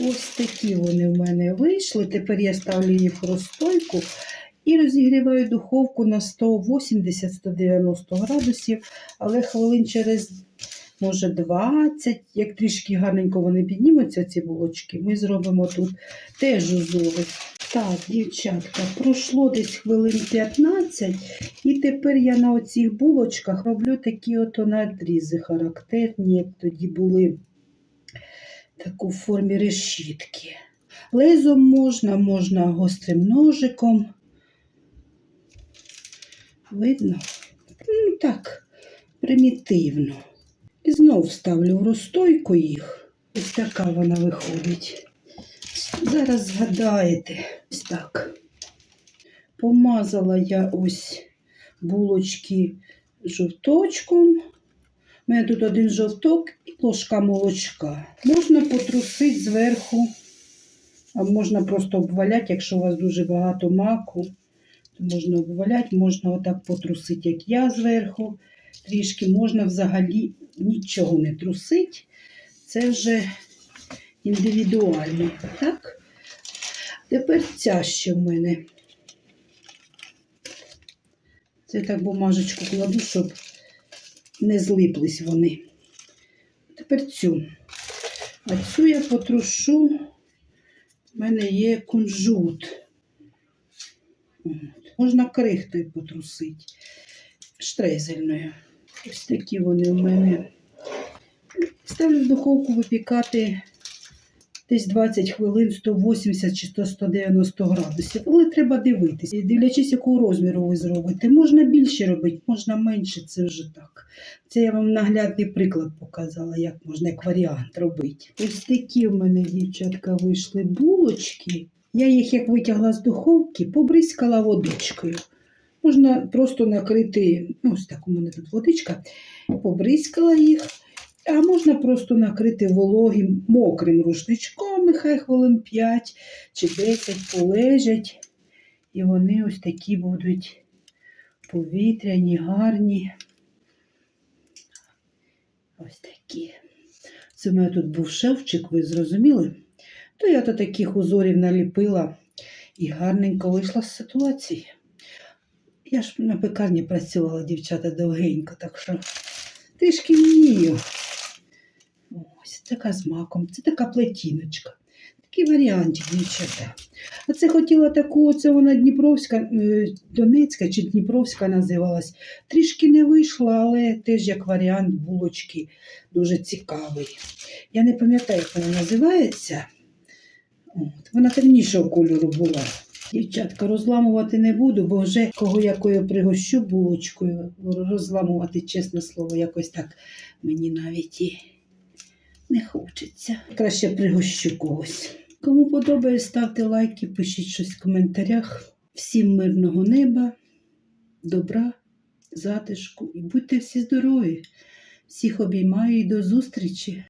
Ось такі вони в мене вийшли. Тепер я ставлю їх в розстойку і розігріваю духовку на 180-190 градусів, але хвилин через, може, 20, як трішки гарненько вони піднімуться, ці булочки, ми зробимо тут теж узори. Так, дівчатка, пройшло десь хвилин 15, і тепер я на оцих булочках роблю такі ото надрізи характерні, як тоді були таку в формі решітки. Лезом можна, можна гострим ножиком. Видно? Ну так, примітивно. І знов ставлю в розстойку їх. Ось така вона виходить. Зараз згадаєте, ось так. Помазала я ось булочки жовточком. Мене тут один жовток і ложка молочка. Можна потрусити зверху, а можна просто обваляти, якщо у вас дуже багато маку, то можна обваляти, можна отак потрусити, як я зверху. Трішки можна взагалі нічого не трусити. Це вже індивідуально. Так? Тепер ця ще в мене. Це так бумажечку кладу, щоб не злиплись вони. Тепер цю. А цю я потрушу. У мене є кунжут. Можна крихтою потрусити. Штрезельною. Ось такі вони у мене. Ставлю в духовку випікати десь 20 хвилин 180 чи 190 градусів. Але треба дивитися. Дивлячись, якого розміру ви зробите. Можна більше робити, можна менше, це вже так. Це я вам наглядний приклад показала, як можна як варіант робити. Ось такі в мене, дівчатка, вийшли булочки. Я їх, як витягла з духовки, побризкала водичкою. Можна просто накрити, ну, ось так у мене тут водичка, побризкала їх. А можна просто накрити вологим мокрим рушничком, нехай хвилин 5 чи 10 полежать. І вони ось такі будуть повітряні, гарні. Ось такі. Це в мене тут був шевчик, ви зрозуміли? То я то таких узорів наліпила і гарненько вийшла з ситуації. Я ж на пекарні працювала, дівчата, довгенько, так що трішки вмію. Ось така з маком, це така плетіночка. Такий варіантик, дівчата. А це хотіла таку, це вона Дніпровська, е, Донецька чи Дніпровська називалась. Трішки не вийшла, але теж як варіант булочки дуже цікавий. Я не пам'ятаю, як вона називається. От, вона темнішого кольору була. Дівчатка, розламувати не буду, бо вже кого якою пригощу булочкою, розламувати, чесне слово, якось так мені навіть і не хочеться. Краще пригощу когось. Кому подобає, ставте лайки, пишіть щось в коментарях. Всім мирного неба, добра, затишку і будьте всі здорові. Всіх обіймаю і до зустрічі!